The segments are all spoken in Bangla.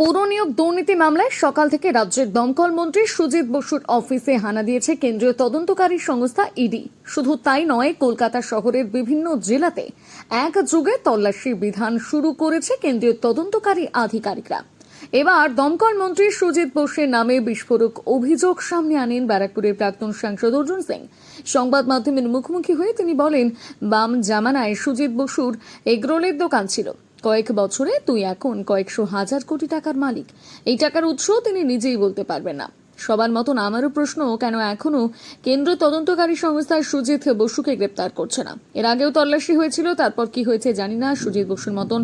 পৌর নিয়োগ দুর্নীতি মামলায় সকাল থেকে রাজ্যের দমকল মন্ত্রী সুজিত বসুর অফিসে হানা দিয়েছে কেন্দ্রীয় তদন্তকারী সংস্থা ইডি। শুধু তাই নয়, কলকাতা শহরের বিভিন্ন জেলাতে এক যুগে তল্লাশি বিধান শুরু করেছে কেন্দ্রীয় তদন্তকারী আধিকারিকরা। এবার দমকল মন্ত্রী সুজিত বোসের নামে বিস্ফোরক অভিযোগ সামনে আনেন ব্যারাকপুরের প্রাক্তন সাংসদ অর্জুন সিং। সংবাদ মাধ্যমের মুখোমুখি হয়ে তিনি বলেন, বাম জামানায় সুজিত বসুর এগরোলের দোকান ছিল। কয়েক বছরে তুই এখন কয়েকশো হাজার কোটি টাকার মালিক। এই টাকার উৎস তিনি নিজেই বলতে পারবেন না। সবার মতন আমারও প্রশ্ন কেন এখনও কেন্দ্র তদন্তকারী সংস্থা সুজিত বসুকে গ্রেপ্তার করছে না। এর আগেও তল্লাশি হয়েছিল, তারপর কি হয়েছে জানি না। সুজিত বসুর মতন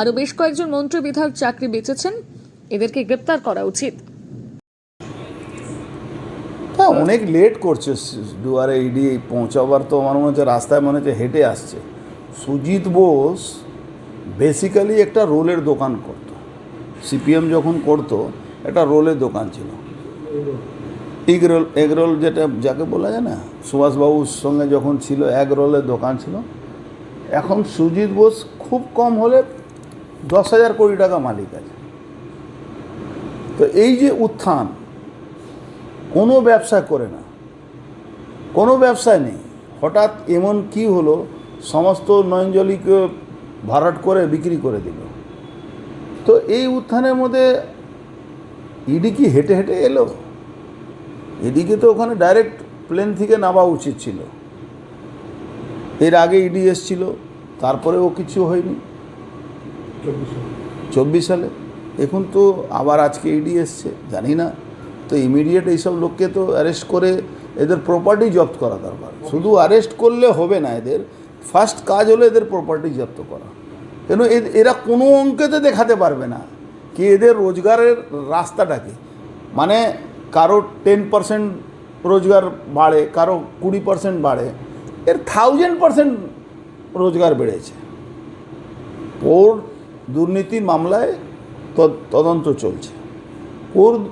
আরও বেশ কয়েকজন মন্ত্রী বিধায়ক চাকরি বেঁচেছেন, এদেরকে গ্রেপ্তার করা উচিত। হ্যাঁ অনেক লেট করছে দুয়ারে ইডি পৌঁছাবার তো আমার মনে হচ্ছে রাস্তায় মনে হচ্ছে হেঁটে আসছে। সুজিত বোস বেসিক্যালি একটা রোলের দোকান করত। সিপিএম যখন করতো, একটা রোলের দোকান ছিল। এগ রোল এগ রোল যেটা, যাকে বলা যায় না, সুভাষবাবুর সঙ্গে যখন ছিল এগ রোলের দোকান ছিল। এখন সুজিত বোস খুব কম হলে দশ হাজার কোটি টাকা মালিক আছে। তো এই যে উত্থান, কোনো ব্যবসা করে না। কোনো ব্যবসায় নেই। হঠাৎ এমন কি হলো, সমস্ত নয়নজলিকে ভরাট করে বিক্রি করে দিল। তো এই উত্থানের মধ্যে ইডি কি হেঁটে হেঁটে এলো? এদিকে তো ওখানে ডাইরেক্ট প্লেন থেকে নামা উচিত ছিল। এর আগে ইডি এসছিল, তারপরে ও কিছু হয়নি। চব্বিশ সালে। এখন তো আবার আজকে ইডি এসছে, জানি না। তো ইমিডিয়েট এইসব লোককে তো অ্যারেস্ট করে এদের প্রপার্টি জব্দ করা দরকার। শুধু অ্যারেস্ট করলে হবে না এদের ফার্স্ট কাজ হলো এদের প্রপার্টি জব্দ করা। কেন এরা কোনো অঙ্কেতে দেখাতে পারবে না কি এদের রোজগারের রাস্তাটা কি। মানে কারও টেন পার্সেন্ট রোজগার বাড়ে, কারও কুড়ি পার্সেন্ট বাড়ে, এর থাউজেন্ড পার্সেন্ট রোজগার বেড়েছে। ওর দুর্নীতি মামলায় তদ- তদন্ত চলছে। ওর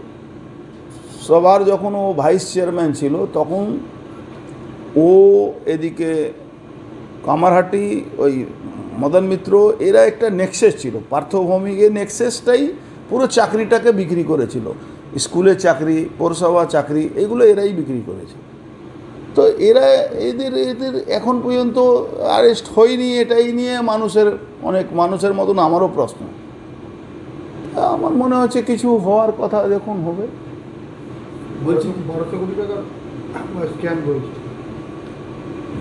সবার যখন ও ভাইস চেয়ারম্যান ছিল, তখন ও এদিকে কামারহাটি, ওই মদন মিত্র, এরা একটা নেক্সেস ছিল। পার্থভৌমিকের নেক্সেসটাই পুরো চাকরিটাকে বিক্রি করেছিল। স্কুলে চাকরি, পৌরসভা চাকরি, এগুলো এরাই বিক্রি করেছে। তো এরা এদের এদের এখন পর্যন্ত অ্যারেস্ট হয়নি এটাই নিয়ে মানুষের অনেক, মানুষের মতন আমারও প্রশ্ন। আমার মনে হচ্ছে কিছু হওয়ার কথা দেখুন, হবে। বলছি বারোশো কোটি টাকা স্ক্যাম করেছে।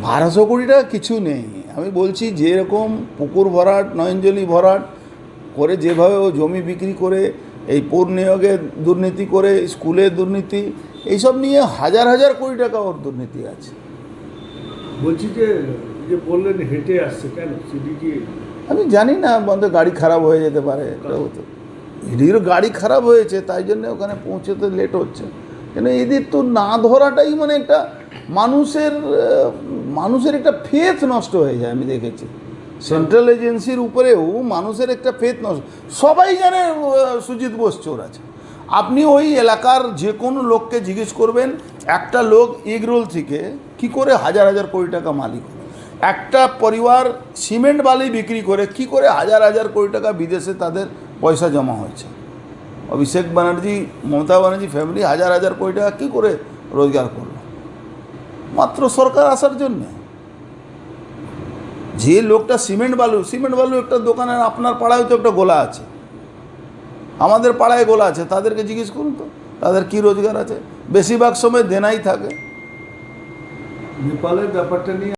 বারোশো কোটি টাকা কিছু নেই। আমি বলছি যেরকম পুকুর ভরাট নয়নজলি ভরাট করে যেভাবে ও জমি বিক্রি করে এই পৌর নিয়োগে দুর্নীতি করে স্কুলে দুর্নীতি এইসব নিয়ে হাজার হাজার কোটি টাকা ওর দুর্নীতি আছে। বলছি যে যে বললেন হেঁটে আসছে কেন? সিডি কি আমি জানি না বন্ধ গাড়ি খারাপ হয়ে যেতে পারে। এটাও তো এদিকের গাড়ি খারাপ হয়েছে তাই জন্য ওখানে পৌঁছতে লেট হচ্ছে। কেন এদের তো না ধরাটাই মানে একটা মানুষের মানুষের একটা ফেথ নষ্ট হয়ে যায়, আমি দেখেছি। সেন্ট্রাল এজেন্সির উপরেও মানুষের একটা ফেথ নষ্ট, সবাই জানে সুজিত বোস চোর আছে। আপনি ওই এলাকার যে কোনো লোককে জিজ্ঞেস করবেন, একটা লোক এগরোল থেকে কি করে হাজার হাজার কোটি টাকা মালিক? একটা পরিবার সিমেন্ট বালি বিক্রি করে কি করে হাজার হাজার কোটি টাকা বিদেশে তাদের পয়সা জমা হয়েছে? অভিষেক ব্যানার্জি, মমতা ব্যানার্জি ফ্যামিলি হাজার হাজার কোটি টাকা কী করে রোজগার করল? মাত্র সরকার আসার জন্যে। যে লোকটা সিমেন্ট বালু সিমেন্ট বালু একটা দোকানে আপনার পাড়ায় তো একটা গোলা আছে। আমাদের পাড়ায় গোলা আছে, তাদেরকে জিজ্ঞেস করুন তো, তাদের কি রোজগার আছে? বেশিরভাগ সময় দেনাই থাকে। নেপালের ব্যাপারটা নিয়ে